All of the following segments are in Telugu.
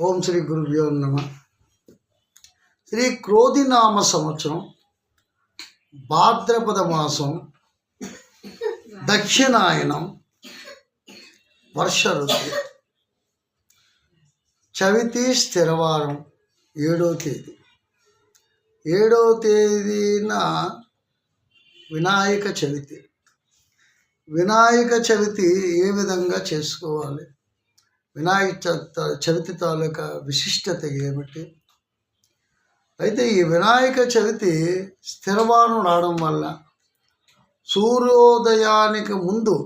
ఓం శ్రీ గురుభ్యో నమ. శ్రీ క్రోధినామ సంవత్సరం భాద్రపద మాసం దక్షిణాయనం వర్ష ఋతు చవితి స్థిరవారం ఏడో తేదీ. ఏడో తేదీన వినాయక చవితి. వినాయక చవితి ఏ విధంగా చేసుకోవాలి? వినాయక చవితి తాలూకా విశిష్టత ఏమిటి? అయితే ఈ వినాయక చవితి స్థిరవారం రావడం వల్ల సూర్యోదయానికి ముందు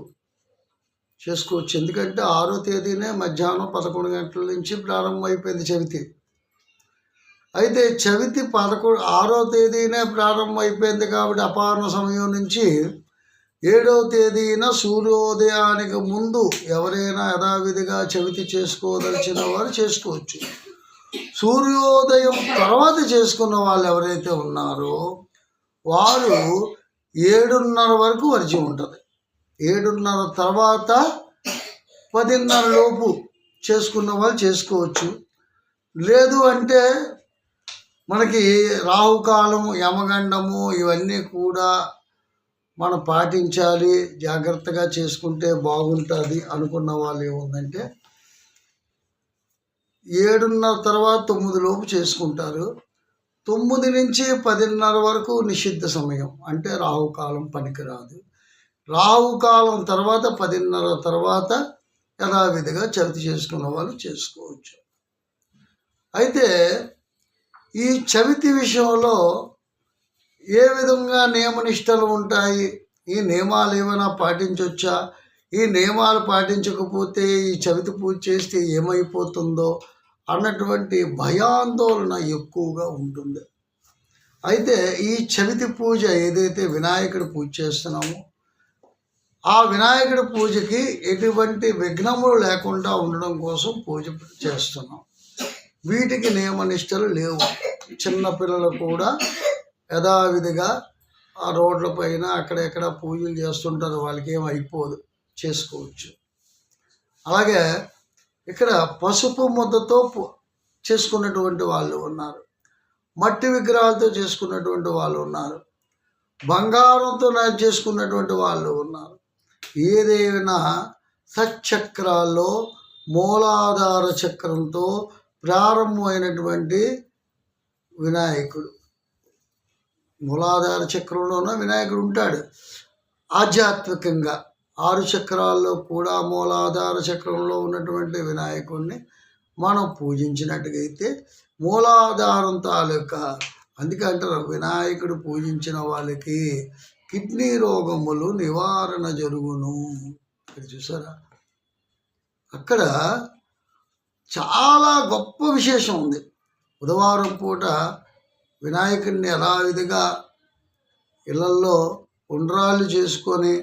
చేసుకోవచ్చు. ఎందుకంటే ఆరో తేదీనే మధ్యాహ్నం పదకొండు గంటల నుంచి ప్రారంభమైపోయింది చవితి. అయితే చవితి పదకొండు ఆరో తేదీనే ప్రారంభమైపోయింది కాబట్టి అపారణ సమయం నుంచి ఏడవ తేదీన సూర్యోదయానికి ముందు ఎవరైనా యథావిధిగా చవితి చేసుకోదలిచిన వారు చేసుకోవచ్చు. సూర్యోదయం తర్వాత చేసుకున్న వాళ్ళు ఎవరైతే ఉన్నారో వారు ఏడున్నర వరకు వరిచి ఉంటుంది. ఏడున్నర తర్వాత పదిన్నర లోపు చేసుకున్న వాళ్ళు చేసుకోవచ్చు. లేదు అంటే మనకి రాహుకాలము యమగండము ఇవన్నీ కూడా మనం పాటించాలి జాగ్రత్తగా చేసుకుంటే బాగుంటుంది అనుకున్న వాళ్ళు ఏముందంటే ఏడున్నర తర్వాత తొమ్మిది లోపు చేసుకుంటారు. తొమ్మిది నుంచి పదిన్నర వరకు నిషిద్ధ సమయం. అంటే రాహుకాలం పనికిరాదు. రాహుకాలం తర్వాత పదిన్నర తర్వాత యథావిధిగా చవితి చేసుకున్న వాళ్ళు చేసుకోవచ్చు. అయితే ఈ చవితి విషయంలో ఏ విధంగా నియమనిష్టలు ఉంటాయి? ఈ నియమాలు ఏమైనా పాటించవచ్చా ఈ నియమాలు పాటించకపోతే ఈ చవితి పూజ చేస్తే ఏమైపోతుందో అన్నటువంటి భయాందోళన ఎక్కువగా ఉంటుంది. అయితే ఈ చవితి పూజ ఏదైతే వినాయకుడి పూజ చేస్తున్నామో ఆ వినాయకుడి పూజకి ఎటువంటి విఘ్నములు లేకుండా ఉండడం కోసం పూజ చేస్తున్నాం. వీటికి నియమనిష్టలు లేవు. చిన్నపిల్లలు కూడా యథావిధిగా ఆ రోడ్ల పైన అక్కడెక్కడ పూజలు చేస్తుంటారు వాళ్ళకి ఏం అయిపోదు. చేసుకోవచ్చు. అలాగే ఇక్కడ పసుపు ముద్దతో చేసుకున్నటువంటి వాళ్ళు ఉన్నారు. మట్టి విగ్రహాలతో చేసుకున్నటువంటి వాళ్ళు ఉన్నారు. బంగారంతో చేసుకున్నటువంటి వాళ్ళు ఉన్నారు. ఏదైనా సచ్చక్రాల్లో మూలాధార చక్రంతో ప్రారంభమైనటువంటి వినాయకుడు. మూలాధార చక్రంలోన వినాయకుడు ఉంటాడు. ఆధ్యాత్మికంగా ఆరు చక్రాల్లో కూడా మూలాధార చక్రంలో ఉన్నటువంటి వినాయకుడిని మనం పూజించినట్టుగైతే మూలాధారం తాలూకా అందుకే అంటారు వినాయకుడు పూజించిన వాళ్ళకి కిడ్నీ రోగములు నివారణ జరుగును. ఇక్కడ చూసారా? అక్కడ చాలా గొప్ప విశేషం ఉంది. బుధవారం పూట వినాయకుడిని యథావిధిగా ఇళ్ళల్లో ఉండ్రాలు చేసుకొని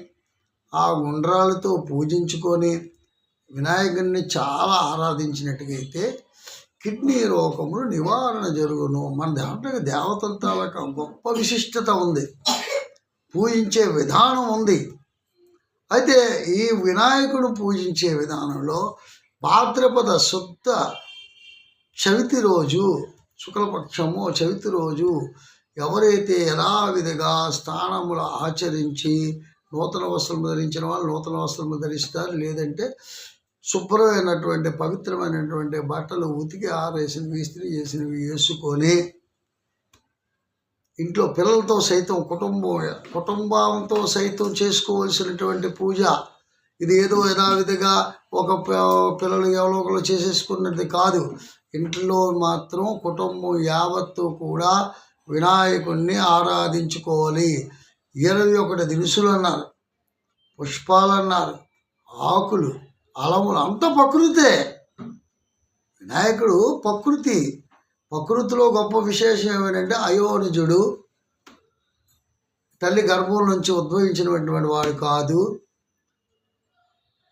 ఆ ఉండ్రాలతో పూజించుకొని వినాయకుడిని చాలా ఆరాధించినట్టుగా అయితే కిడ్నీ రోగములు నివారణ జరుగును. మన దాంట్లో దేవతల తాలూకా గొప్ప విశిష్టత ఉంది. పూజించే విధానం ఉంది. అయితే ఈ వినాయకుడు పూజించే విధానంలో భాద్రపద శుద్ధ చవితి రోజు శుక్లపక్షము చవితి రోజు ఎవరైతే యథావిధిగా స్నానములు ఆచరించి నూతన వస్త్రము ధరించిన వాళ్ళు నూతన వస్త్రము ధరిస్తారు. లేదంటే శుభ్రమైనటువంటి పవిత్రమైనటువంటి బట్టలు ఉతికి ఆరేసినవి ఇస్త్రీ చేసినవి వేసుకొని ఇంట్లో పిల్లలతో సైతం కుటుంబం కుటుంబంతో సైతం చేసుకోవలసినటువంటి పూజ. ఇది ఏదో యథావిధిగా ఒక పిల్లలు ఎవరో ఒకరు చేసేసుకున్నది కాదు. ఇంట్లో మాత్రం కుటుంబం యావత్తు కూడా వినాయకుడిని ఆరాధించుకోవాలి. ఇరవై ఒకటి దినుసులు అన్నారు పుష్పాలు అన్నారు ఆకులు అలములు అంత ప్రకృతే. వినాయకుడు ప్రకృతి. ప్రకృతిలో గొప్ప విశేషం ఏమిటంటే అయోనిజుడు తల్లి గర్భం నుంచి ఉద్భవించినటువంటి వాడు కాదు.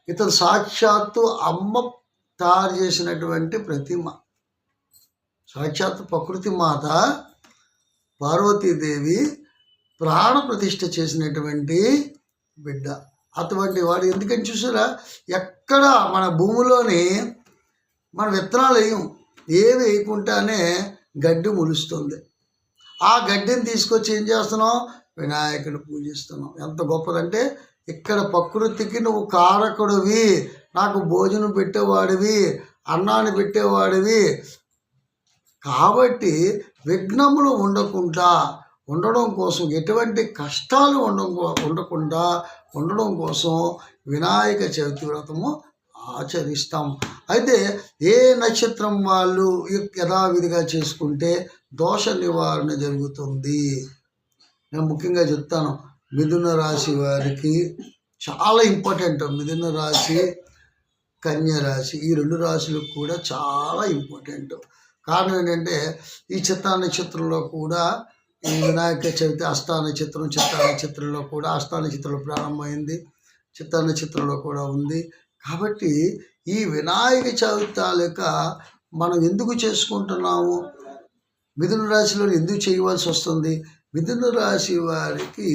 ఇతను సాక్షాత్తు అమ్మ తయారు చేసినటువంటి ప్రతిమ. సాక్షాత్తు ప్రకృతి మాత పార్వతీదేవి ప్రాణ ప్రతిష్ఠ చేసినటువంటి బిడ్డ. అటువంటి వాడు ఎందుకని చూసారా? ఎక్కడ మన భూమిలోని మన విత్తనాలు వేయం. ఏమి వేయకుండానే గడ్డి ములుస్తుంది. ఆ గడ్డిని తీసుకొచ్చి ఏం చేస్తున్నాం వినాయకుని పూజిస్తున్నాం ఎంత గొప్పదంటే ఇక్కడ ప్రకృతికి నువ్వు కారకుడివి నాకు భోజనం పెట్టేవాడివి అన్నాన్ని పెట్టేవాడివి కాబట్టి విఘ్నములు ఉండకుండా ఉండడం కోసం ఎటువంటి కష్టాలు ఉండ ఉండకుండా ఉండడం కోసం వినాయక చవితి వ్రతము ఆచరిస్తాం. అయితే ఏ నక్షత్రం వాళ్ళు యథావిధిగా చేసుకుంటే దోష నివారణ జరుగుతుంది. నేను ముఖ్యంగా చెప్తాను. మిథున రాశి వారికి చాలా ఇంపార్టెంట్. మిథున రాశి కన్య రాశి ఈ రెండు రాశులకు కూడా చాలా ఇంపార్టెంట్. కారణం ఏంటంటే ఈ చిత్తా నక్షత్రంలో కూడా ఈ వినాయక చవితి అష్టా నక్షత్రం చిత్తా నక్షత్రంలో కూడా అష్టా నక్షత్రంలో ప్రారంభమైంది చిత్తా నక్షత్రంలో కూడా ఉంది. కాబట్టి ఈ వినాయక చవితి తాలూకా మనం ఎందుకు చేసుకుంటున్నాము? మిథున రాశిలో ఎందుకు చేయవలసి వస్తుంది? మిథున రాశి వారికి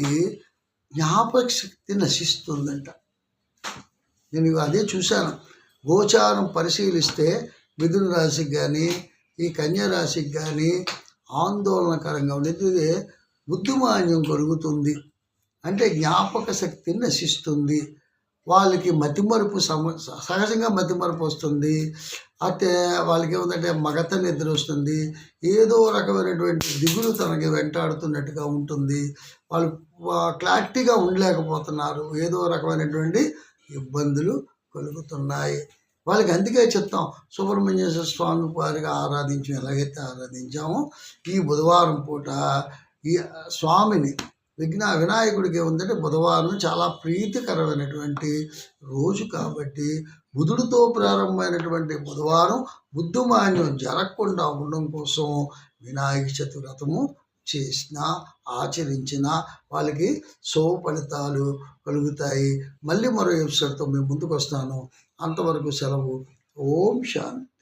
జ్ఞాపక శక్తి నశిస్తుందంట. నేను అదే చూశాను. గోచారం పరిశీలిస్తే మిథున రాశికి కానీ ఈ కన్యారాశికి కానీ ఆందోళనకరంగా ఉండేది బుద్ధిమాన్యం కలుగుతుంది. అంటే జ్ఞాపక శక్తి నశిస్తుంది. వాళ్ళకి మతిమరుపు సమ సహజంగా మతిమరుపు వస్తుంది. అయితే వాళ్ళకి ఏముందంటే మగత నిద్ర వస్తుంది. ఏదో రకమైనటువంటి దిగులు తనకి వెంటాడుతున్నట్టుగా ఉంటుంది. వాళ్ళు క్లారిటీగా ఉండలేకపోతున్నారు. ఏదో రకమైనటువంటి ఇబ్బందులు కలుగుతున్నాయి. వాళ్ళకి అందుకే చెప్తాం సుబ్రహ్మణ్యేశ్వర స్వామి వారిగా ఆరాధించాం ఎలాగైతే ఆరాధించామో ఈ బుధవారం పూట ఈ స్వామిని విఘ్న వినాయకుడికి ఏముందంటే బుధవారం చాలా ప్రీతికరమైనటువంటి రోజు కాబట్టి బుధుడితో ప్రారంభమైనటువంటి బుధవారం బుద్ధుమాన్యం జరగకుండా ఉండడం కోసం వినాయక చతురథము చేసిన ఆచరించినా వాళ్ళకి శుభ ఫలితాలు కలుగుతాయి. మళ్ళీ మరో ఎపిసోడ్తో మేము ముందుకు వస్తాను అంతవరకు సెలవు. ఓం శాంతి.